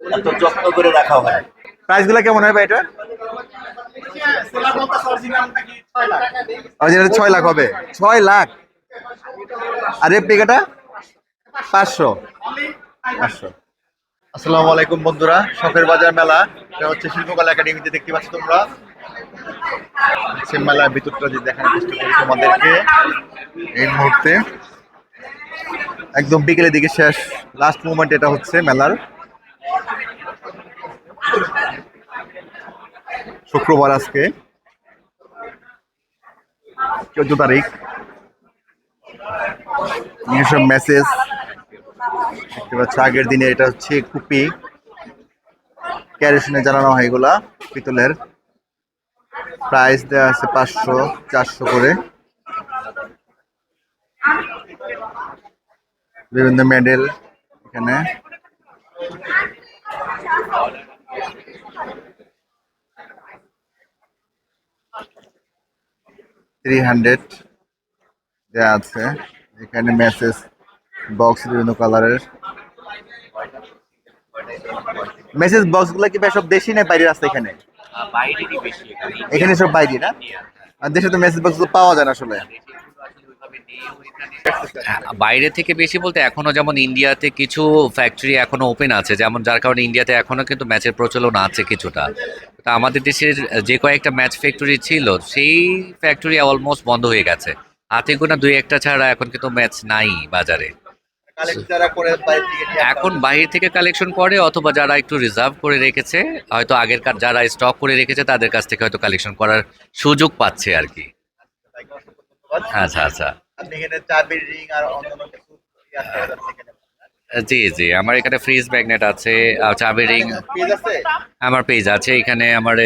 এত রাখা হয় প্রাইসগুলো কেমন এটা ছয় লাখ হবে। ছয় লাখ? আর পাঁচশো। পাঁচশো। আলাইকুম বন্ধুরা, শখের বাজার মেলা। এটা হচ্ছে শিল্পকলা একাডেমিতে দেখতে পাচ্ছ তোমরা। মেলার ভিতরটা যে দেখানোর চেষ্টা করি তোমাদেরকে। এই মুহূর্তে একদম বিকেলের দিকে শেষ লাস্ট মুভমেন্ট এটা হচ্ছে মেলার। শুক্রবার আজকে, চোদ্দ তারিখ। এইসব মেসেজ দেখতে পাচ্ছ, আগের দিনে এটা হচ্ছে কুপি। ক্যারেশনে জানানো হয় এগুলা, পিতলের। প্রাইস দেওয়া আছে পাঁচশো, চারশো করে। বিভিন্ন মেডেল এখানে। থ্রি হান্ড্রেড দেওয়া আছে। এখানে মেসেজ বক্স বিভিন্ন কালারের মেসেজ বক্সগুলো কি সব দেশি না বাইরের আছে এখানে? এখানে। সব বাইরে না? আর দেশে তো মেসেজ বক্স পাওয়া যায় না আসলে। বাইরে থেকে বেশি বলতে এখনও যেমন ইন্ডিয়াতে কিছু ফ্যাক্টরি এখনও ওপেন আছে, যেমন যার কারণে ইন্ডিয়াতে এখনও কিন্তু ম্যাচের প্রচলন আছে কিছুটা। তা আমাদের দেশের যে কয়েকটা ম্যাচ ফ্যাক্টরি ছিল, সেই ফ্যাক্টরি অলমোস্ট বন্ধ হয়ে গেছে। হাতে গোনা দুই একটা ছাড়া এখন কিন্তু ম্যাচ নাই বাজারে। এখন বাইরে থেকে কালেকশন করে অথবা যারা একটু রিজার্ভ করে রেখেছে, হয়তো আগের কার যারা স্টক করে রেখেছে, তাদের কাছ থেকে হয়তো কালেকশন করার সুযোগ পাচ্ছে আর কি। আচ্ছা আচ্ছা। আপনি এখানে চাবির রিং আর অন্যান্য কিছু ই আছে, আছে এখানে। জি জি আমার এখানে ফ্রিজ ম্যাগনেট আছে চাবি রিং আমার পেজ আছে এখানে আমার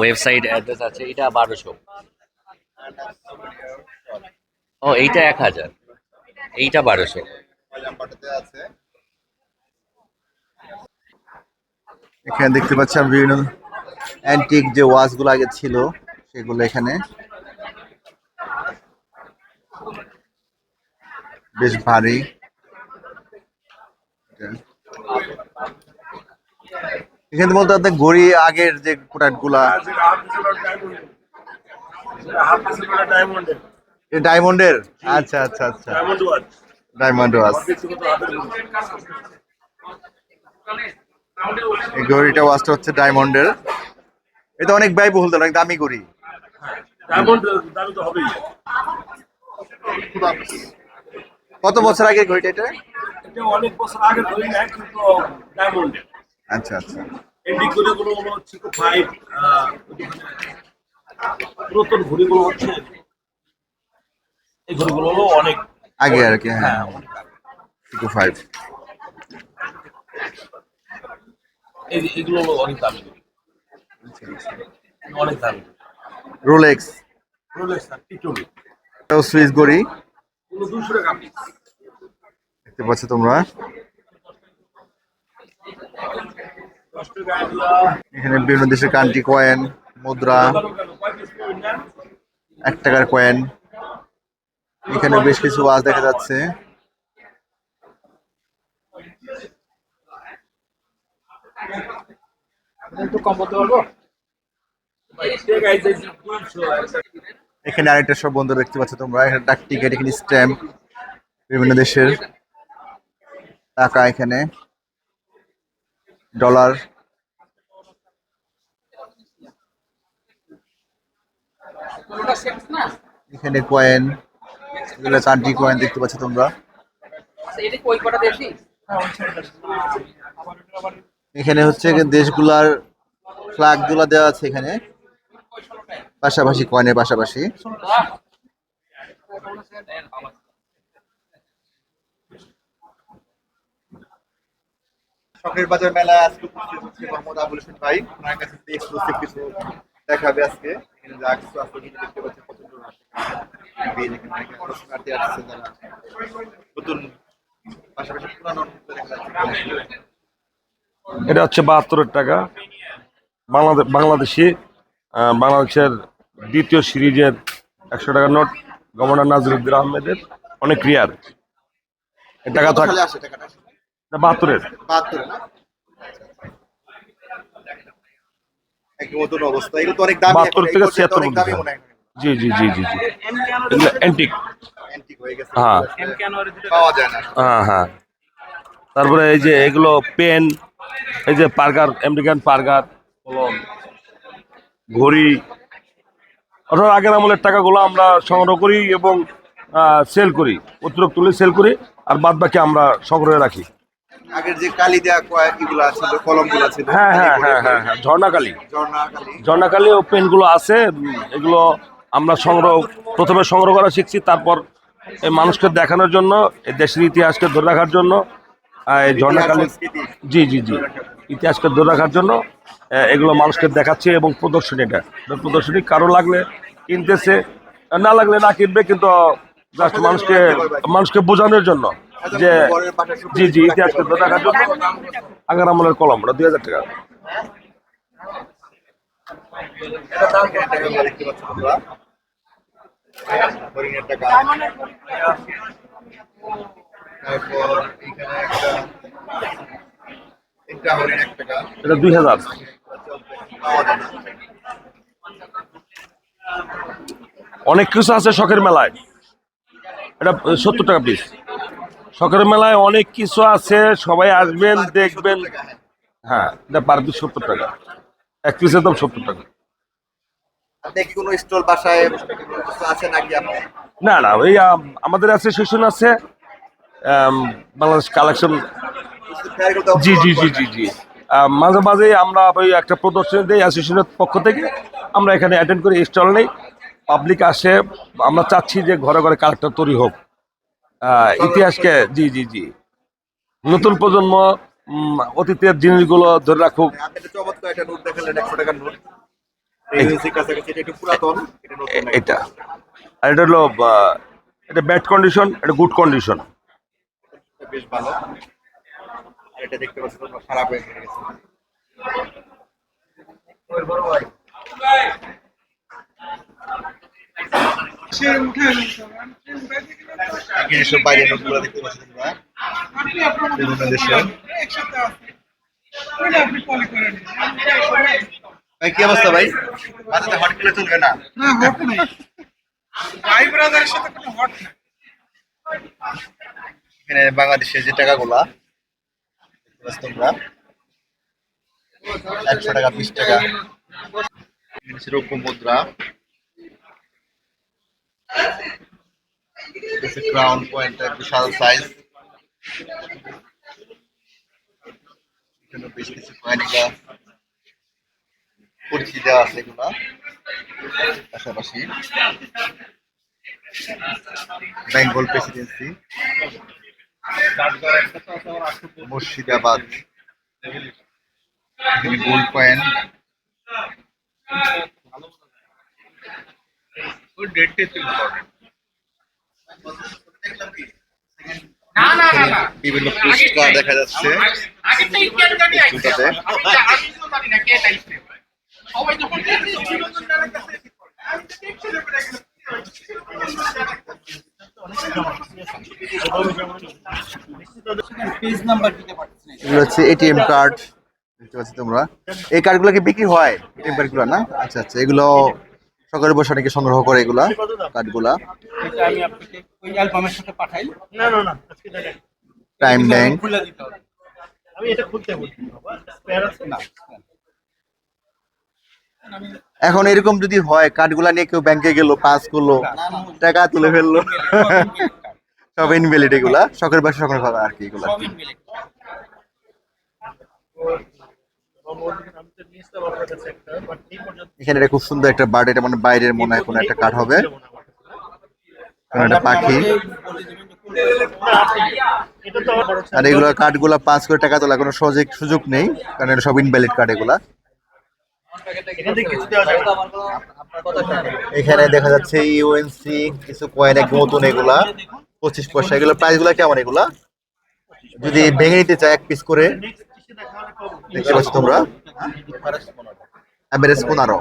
ওয়েবসাইট অ্যাড্রেস আছে এটা বারোশো। ও এইটা এক হাজার। এইটা বারোশো। এখানে দেখতে পাচ্ছি আমি বিভিন্ন অ্যান্টিক যে ওয়াচগুলো আগে ছিল সেগুলো এখানে। বেশ ভারী এখানে বলতে আপনার ঘড়ি আগের যে প্রোডাক্টগুলা ডায়মন্ডের? আচ্ছা আচ্ছা আচ্ছা। ডায়মন্ড ওয়াচ এই ঘড়িটা ওয়াচটা হচ্ছে ডায়মন্ডের। এটা অনেক ব্যয়বহুল তো অনেক দামি ঘড়ি কত বছর আগে ঘড়িটা এটা? অনেক বছর আগে ধরি না কিন্তু ডায়মন্ডের আচ্ছা আচ্ছা। এন্ডিক ঘড়িগুলো হলো চিকো ফাইভ পুরাতন ঘড়িগুলো হচ্ছে। এই ঘড়িগুলো হলো অনেক আগে আর কি হ্যাঁ। টু ফাইভ এই- এগুলো হলো অনেক দামি অনেক দামি। রোলেক্স রোলেক্স টিটলি সুইস ঘড়ি দেখতে পাচ্ছ তোমরা। এখানে বিভিন্ন দেশের কান্ট্রি কয়েন মুদ্রা, এক টাকার কয়েন এখানে বেশ কিছু ওয়াচ দেখা যাচ্ছে। কম বলতে পারব এখানে আরেকটা সব বন্ধু দেখতে পাচ্ছ তোমরা, এখানে ডাক টিকিট এখানে স্ট্যাম্প বিভিন্ন দেশের টাকা এখানে ডলার এখানে কয়েন এগুলো কান্ট্রি কয়েন দেখতে পাচ্ছ তোমরা। এখানে হচ্ছে দেশগুলার ফ্ল্যাগগুলা দেওয়া আছে এখানে। পাশাপাশি কয়েনের পাশাপাশি। শখের বাজার মেলা আজকে উপস্থিত হচ্ছে মোহাম্মদ আবুল হোসেন ভাই। ওনার কাছে এক্সক্লুসিভ কিছু দেখাবে আজকে। এখানে যা কিছু আছে এখানে দেখতে পাচ্ছেন প্রচণ্ড rush এখানে। ভিড় এখানে অনেক দর্শনার্থী আসছে যারা নতুন পাশাপাশি পুরানো এটা হচ্ছে বাহাত্তরের টাকা। বাংলাদেশ বাংলাদেশি বাংলাদেশের দ্বিতীয় সিরিজের একশো টাকার নোট গভর্নর নাজিরুদ্দিন আহমেদের। অনেক রিয়ার টাকা থাক বাহাত্তরের। বাহাত্তরে থেকে ছিয়াত্তর জি জি জি জি জি। এগুলো অ্যান্টিক হয়ে হ্যাঁ। হ্যাঁ হ্যাঁ। তারপরে এই যে এগুলো পেন এই যে পার্গার আমেরিকান পার্গার কলম। ঘড়ি অর্থাৎ আগের আমলের টাকাগুলো আমরা সংগ্রহ করি এবং সেল করি অতিরিক্ত তুলে সেল করি আর বাদ বাকি আমরা সংগ্রহে রাখি। আগের যে কালি হ্যাঁ হ্যাঁ হ্যাঁ হ্যাঁ হ্যাঁ ঝর্ণাকালী ঝর্ণা কালি। ঝর্ণাকালী ও পেনগুলো আছে এগুলো আমরা সংগ্রহ প্রথমে সংগ্রহ করা শিখছি তারপর এই মানুষকে দেখানোর জন্য এই দেশের ইতিহাসকে ধরে রাখার জন্য ঝর্ণাকালী জি জি জি। ইতিহাসকে ধরে রাখার জন্য এগুলো মানুষকে দেখাচ্ছে এবং প্রদর্শনী এটা। প্রদর্শনী কারও লাগলে কিনতেছে, না লাগলে না কিনবে, কিন্তু জাস্ট মানুষকে মানুষকে বোঝানোর জন্য যে, জি জি, ইতিহাসকে ধরে রাখার জন্য আগার আমলের কলম ওটা দুই হাজার টাকা। তারপর এখানে একটা এটা দুই হাজার। অনেক কিছু আছে শখের মেলায়। এটা সত্তর টাকা পিস শখের মেলায় অনেক কিছু আছে সবাই আসবেন দেখবেন। হ্যাঁ। এটা পার পিস সত্তর টাকা। এক পিসের দাম সত্তর টাকা। না না ওই আমাদের আছে অ্যাসোসিয়েশন আছে বাংলাদেশ কালেকশন জি জি জি জি জি। মাঝে মাঝে আমরা ওই একটা প্রদর্শনী দিই অ্যাসোসিয়েশনের পক্ষ থেকে। আমরা এখানে অ্যাটেন্ড করি স্টল নেই। পাবলিক আসে আমরা চাচ্ছি যে ঘরে ঘরে কালেক্টর তৈরি হোক। ইতিহাসকে জি জি জি। নতুন প্রজন্ম অতীতের জিনিসগুলো ধরে রাখুক। কাছাকাছি এটা আর এটা হলো এটা ব্যাড কন্ডিশন এটা গুড কন্ডিশন বেশ ভালো। এটা দেখতে পাচ্ছি তোমরা খারাপ হয়ে গেছে। এখানে সব বাইরে নোটগুলো দেখতে পাচ্ছি তোমরা। বিভিন্ন দেশের ভাই কি অবস্থা ভাই? মাথাতে হট করে চলবে না? এখানে বাংলাদেশের যে টাকাগুলা তোমরা একশো টাকা, বিশ টাকা। রৌপ্য মুদ্রা। ক্রাউন পয়েন্ট বিশাল সাইজ এখানে বেশ কিছু কয়েন পরিচিতি দেওয়া আছে এগুলা। পাশাপাশি বেঙ্গল প্রেসিডেন্সি মুর্শিদাবাদ। এখানে গোল্ড কয়েন বিভিন্ন পুরস্কার দেখা যাচ্ছে। জুতাতে। এগুলো হচ্ছে এটিএম কার্ড দেখতে পাচ্ছি তোমরা। এই কার্ডগুলো কি বিক্রি হয়? এটিএম কার্ডগুলো না? আচ্ছা আচ্ছা এগুলো সকালে বসে অনেকে সংগ্রহ করে এগুলা কার্ডগুলা এটা আমি আপনাকে ওই অ্যালবামের সাথে পাঠাই না না না আজকে দেখেন। টাইম ব্যাংক খুলে দিতে হবে আমি এটা খুলতে বলছি না এখন এরকম যদি হয় কার্ডগুলা নিয়ে কেউ ব্যাংকে গেল পাস করল টাকা তুলে ফেলল সব ইনভ্যালিড এগুলা শখের বাসা শখের ভাবা আর কি এগুলা। এখানে এটা খুব সুন্দর একটা বার্ড এটা মানে বাইরের মনে হয় কোনো একটা কার্ড হবে। কোনো একটা পাখি। আর এগুলো কার্ডগুলা পাস করে টাকা তোলা কোনো সহজে সুযোগ নেই কারণ এটা সব ইনভ্যালিড কার্ড এগুলা। এখানে দেখা যাচ্ছে ইউএনসি কিছু কয়েন এক নতুন এগুলা, পঁচিশ পয়সা। এগুলো প্রাইসগুলা কেমন এগুলা? যদি ভেঙে নিতে চায় এক পিস করে। দেখতে পাচ্ছ তোমরা। অ্যাভারেজ পনেরো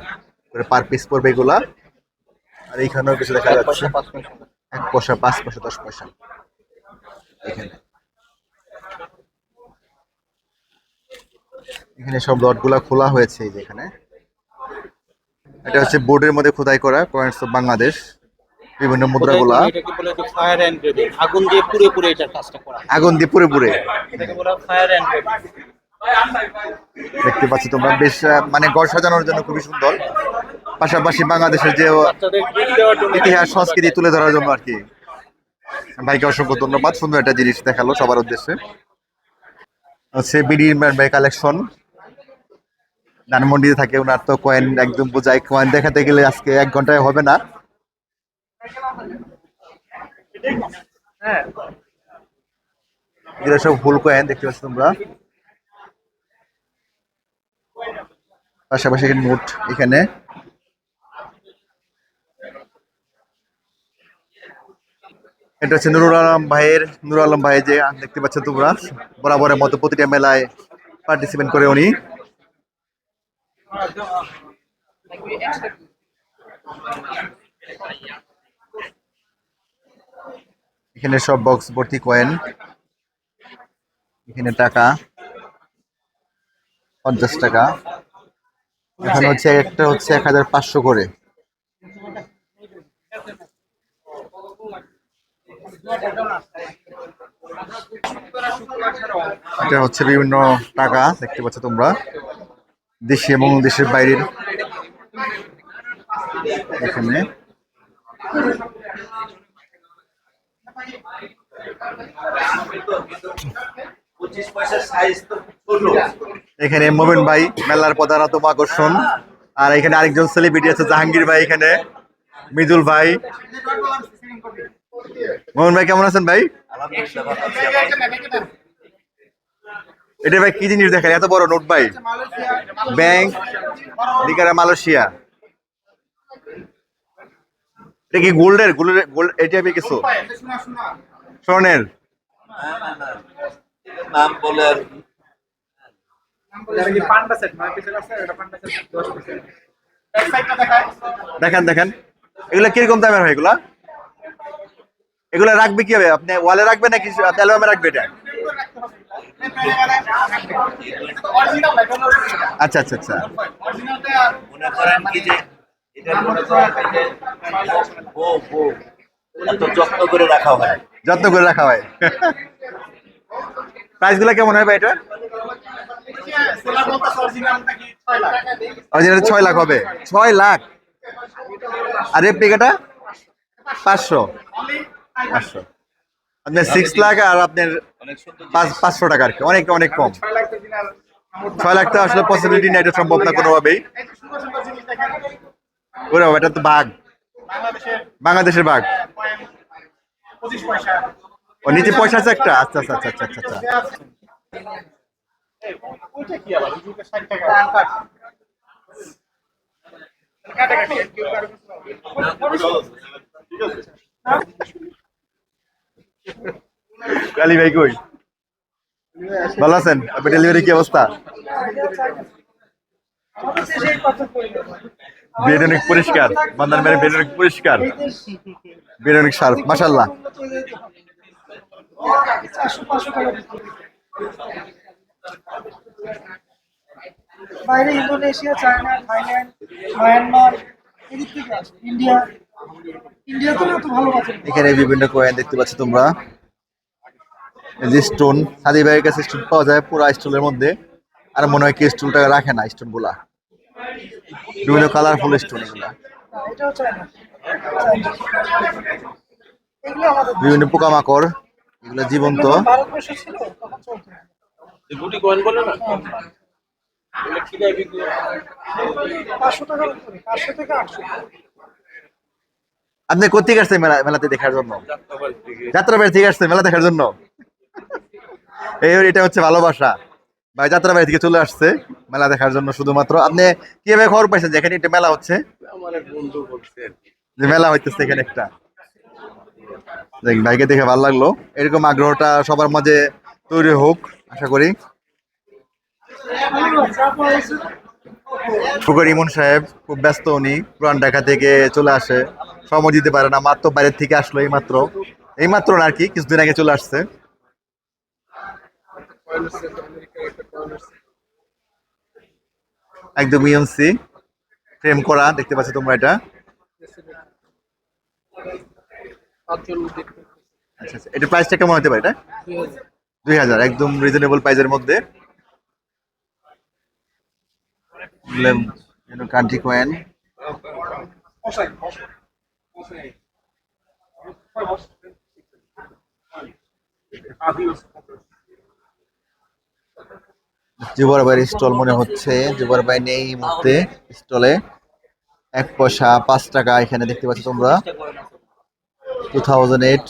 পার পিস পড়বে এগুলা। আর এখানেও কিছু দেখা যাচ্ছে। এক পয়সা, পাঁচ পয়সা, দশ পয়সা। এখানে। এখানে সব লটগুলা খোলা হয়েছে এই যে এখানে। এটা হচ্ছে বোর্ডের মধ্যে খোদাই করা কয়েন্স অফ বাংলাদেশ বিভিন্ন মুদ্রাগুলা। এটাকে বলে যে ফায়ার অ্যান্ড আগুন দিয়ে পুড়ে পুড়ে এটার কাজটা করা। আগুন দিয়ে পুরে পুরে এটাকে বলা ফায়ার অ্যান্ড দেখতে পাচ্ছি তোমরা বেশ মানে ঘর সাজানোর জন্য খুবই সুন্দর। পাশাপাশি বাংলাদেশের যে ইতিহাস সংস্কৃতি তুলে ধরার জন্য আর কি। ভাইকে অসংখ্য ধন্যবাদ সুন্দর একটা জিনিস দেখাল সবার উদ্দেশ্যে। হচ্ছে বিডি ভাই কালেকশন ধানমন্ডিতে থাকে ওনার তো কয়েন একদম বোঝায় কয়েন দেখাতে গেলে আজকে এক ঘন্টায় হবে না। এগুলো সব ফুল কয়েন দেখতে পাচ্ছ তোমরা। পাশাপাশি নোট এখানে। এটা হচ্ছে নুরুল আলম ভাইয়ের, নুরুল আলম ভাই যে দেখতে পাচ্ছ তোমরা। বরাবরের মতো প্রতিটা মেলায় পার্টিসিপেট করে উনি। এখানে সব বক্স ভর্তি কয়েন এখানে টাকা, পঞ্চাশ টাকা। এখানে হচ্ছে একটা হচ্ছে এক হাজার পাঁচশো করে। এটা হচ্ছে বিভিন্ন টাকা, দেখতে পাচ্ছ তোমরা। দেশি এবং দেশের বাইরের। এখানে। এখানে মোমেন ভাই মেলার প্রধানত আকর্ষণ। আর এখানে আরেকজন সেলিব্রিটি আছে, জাহাঙ্গীর ভাই এখানে। মৃদুল ভাই। মোহন ভাই, কেমন আছেন ভাই আলহামদুলিল্লাহ ভালো আছি আপনি? এটা ভাই কি জিনিস দেখেন? এত বড় নোট ভাই। Bank Negara Malaysia. এটা কি গোল্ডের? গোল্ডের গোল্ড এটা আমি কিছু? স্বর্ণের। নাম বলে দেখেন দেখেন। এগুলা কীরকম দামের হয় এগুলা? এগুলা রাখবে কি হবে আপনি ওয়ালে রাখবেন নাকি আপনি অ্যালবামে রাখবে এটা? আচ্ছা আচ্ছা আচ্ছা। মনে করেন কি যে এটা মনে করেন যে এত যত্ন করে রাখা হয়। যত্ন করে রাখা হয়। প্রাইসগুলা কেমন হয় ভাই এটা? অরিজিনাল ছয় লাখ হবে। ছয় লাখ। আর রেপ্লিকাটা পাঁচশো। পাঁচশো। আপনার সিক্স লাখ আর আপনার পাঁচ পাঁচশো টাকা আর কি। অনেক অনেক কম। ছয় লাখ তো আসলে পসিবিলিটি না এটা সম্ভব না কোনোভাবেই। ওরে বাবা, এটা তো বাঘ। বাংলাদেশের বাঘ। ও নিচে পয়সা আছে একটা? আচ্ছা আচ্ছা আচ্ছা আচ্ছা আচ্ছা। আচ্ছা কালী ভাই কই? ভালো আছেন? আপনার ডেলিভারি কি অবস্থা? বেড পরিষ্কার বান্দার মেরে বেড পরিষ্কার বেড শার্প মাসাল্লাহ বাইরে ইন্দোনেশিয়া, চায়না, থাইল্যান্ড, মায়ানমার, এদিক থেকে আসে ইন্ডিয়া ইন্ডিয়াতেও এত ভালো আছে এখানে বিভিন্ন কয়েন দেখতে পাচ্ছ তোমরা। যে স্টোন সাদি ভাইয়ের কাছে স্টোন পাওয়া যায় পুরো স্টোনের মধ্যে। আর মনে হয় কি স্টোনটা রাখে না স্টোনগুলা বিভিন্ন কালারফুল স্টোন এগুলা। বিভিন্ন পোকামাকড়, এগুলো জীবন্ত। আপনি কোথেকে আসছেন মেলা মেলাতে দেখার জন্য? যাত্রাবাড়ি থেকে আসছে মেলা দেখার জন্য? এই এটা হচ্ছে ভালোবাসা ভাই যাত্রাবাড়ি থেকে চলে আসছে মেলা দেখার জন্য শুধুমাত্র। আপনি কীভাবে খবর পাইছেন যে এখানে একটা মেলা হচ্ছে? যে মেলা হইতেছে এখানে একটা। দেখ ভাইকে দেখে ভালো লাগল। এরকম আগ্রহটা সবার মাঝে তৈরি হোক আশা করি। ফুকর ইমন সাহেব খুব ব্যস্ত উনি পুরান ঢাকা থেকে চলে আসে। সময় দিতে পারে না। মাত্র বাইরের থেকে আসলো এই মাত্র এই মাত্র না আর কি, কিছুদিন আগে চলে আসছে। একদম ইউএনসি ফ্রেম করা, দেখতে পাচ্ছ তোমরা এটা। আচ্ছা আচ্ছা এটা প্রাইসটা কেমন হতে পারে এটা? দুই হাজার, একদম রিজনেবল প্রাইসের মধ্যে। কান্ট্রি কয়েন জুবার ভাইয়ের স্টল মনে হচ্ছে। জুবার ভাই নেই এই মুহূর্তে স্টলে। এক পয়সা পাঁচ টাকা এখানে দেখতে পাচ্ছ তোমরা। টু থাউজেন্ড এইট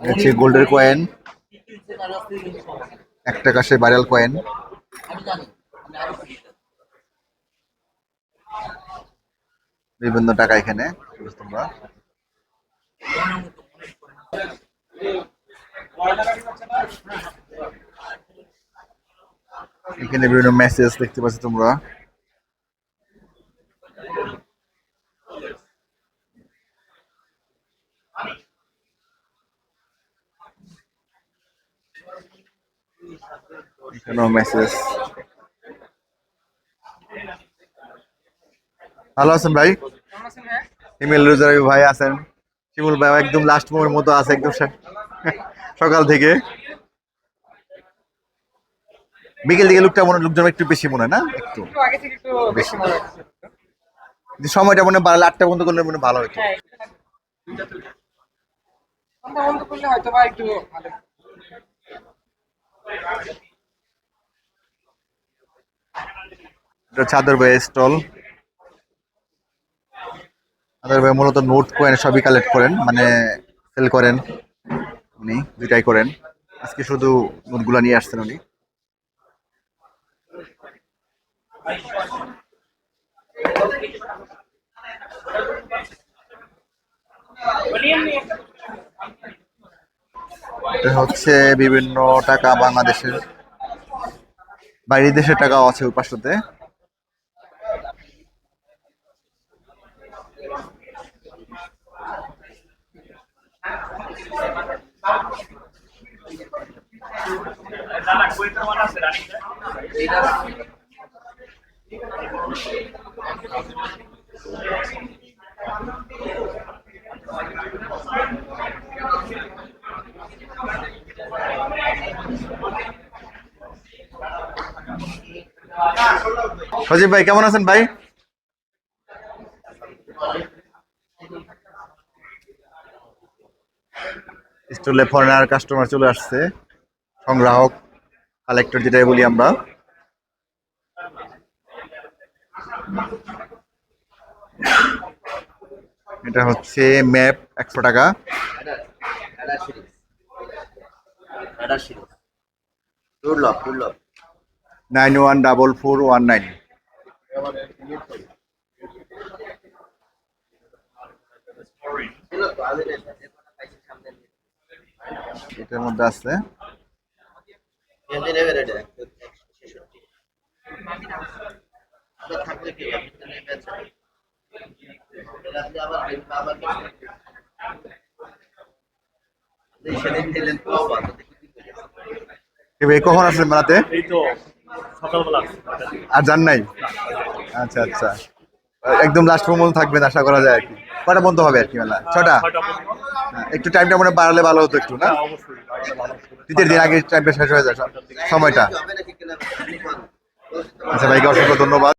হচ্ছে গোল্ডের কয়েন এক টাকা সে ভাইরাল কয়েন বিভিন্ন টাকা এখানে তোমরা। এখানে বিভিন্ন মেসেজ দেখতে পাচ্ছ তোমরা। এখানেও মেসেজ ভালো আছেন ভাই? ইমেল রোজার ভাই আছেন। শিমুল ভাই একদম লাস্ট মোমের মতো আছে একদম সকাল থেকে। বিকেল দিকে লোকটা মনে লোকজন একটু বেশি মনে হয় না? একটু বেশি সময়টা মনে হয় বাড়ালে আটটা পর্যন্ত করলে মনে ভালো হতো। বন্ধ এটা চাদর ভাই স্টল চাদর ভাই মূলত নোট কয়েন সবই কালেক্ট করেন মানে সেল করেন, উনি দুইটাই করেন। আজকে শুধু নোটগুলো নিয়ে আসছেন উনি। এটা হচ্ছে বিভিন্ন টাকা বাংলাদেশের বাইরের দেশের টাকাও আছে পাশটাতে। সজীব ভাই কেমন আছেন ভাই স্টলে ফরেনার কাস্টমার চলে আসছে। সংগ্রাহক কালেক্টর যেটাই বলি আমরা। এটা হচ্ছে ম্যাপ একশো টাকা। Nine one double four one nine এটার মধ্যে আছে। কখন আসলেন মেলাতে। আর যান নাই? আচ্ছা আচ্ছা। একদম লাস্ট পর্যন্ত থাকবেন আশা করা যায় আর কি। কটা বন্ধ হবে আর কি মেলা? ছটা। হ্যাঁ, একটু টাইমটা মনে বাড়ালে ভালো হতো একটু না? হ্যাঁ। শীতের দিন আগে টাইমটা শেষ হয়ে যায় সময়টা। আচ্ছা ভাইকে অসংখ্য ধন্যবাদ।